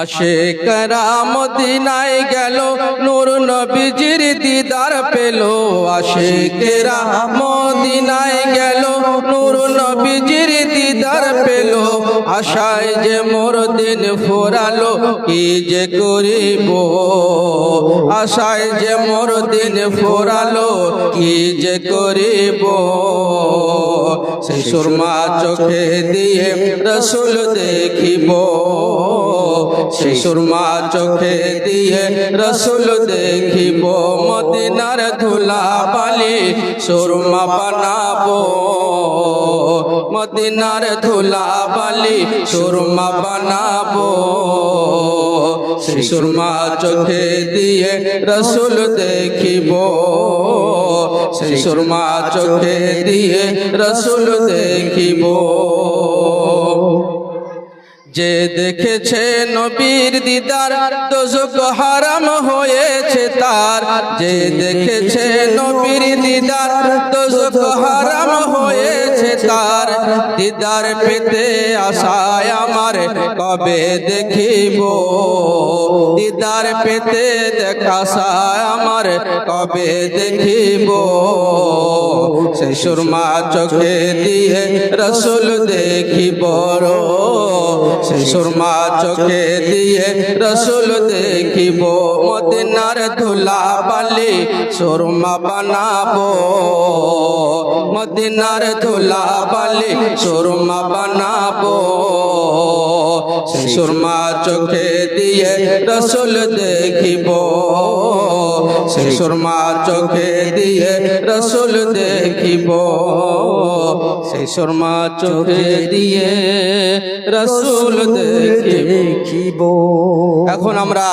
আসে কারাম দিনায় গেল, নূর নবীজির দিদার পেল। আসে কেরাম দিনায় গেল, নূর নবীজির দিদার পেল। আশায় যে মোর দিন ফোরালো, কি যে করিব? আশায় যে মোর দিন ফোরালো, কি যে করিব? সেই সুরমা চোখে দিয়ে রসুল দেখিব। সেই সুরমা চোখে দিয়ে রসুল দেখিব মদিনার ধুলা বালি সুরমা বানাবো মদিনার ধুলা বালি সুরমা বানাবো সেই সুরমা চোখে দিয়ে রসুল দেখিব সেই সুরমা চোখে দিয়ে রসুল দেখিব যে দেখেছে নবীর দিদার, দোজক হারাম হয়েছে তার। যে দেখেছে নবীর দিদার, দোজক হারাম হয়েছে তার। দিদার পেতে আশায় আমার কবে দেখিব? দিদার পেতে দেখা দেখাশায় আমার কবে দেখিব? সেই সুরমা চোখে দিয়ে রসুল দেখিব সেই সুরমা চোখে দিয়ে রসুল দেখিব মদিনার ধুলা বালি সুরমা বানাবো মদিনার ধুলা বালি সুরমা বানাবো সেই সুরমা চোখে দিয়ে রসুল দেখিব সেই সুরমা চোখে দিয়ে রসুল দেখিব সেই সুরমা চোখে দিয়ে রসুল দেখিব। এখন আমরা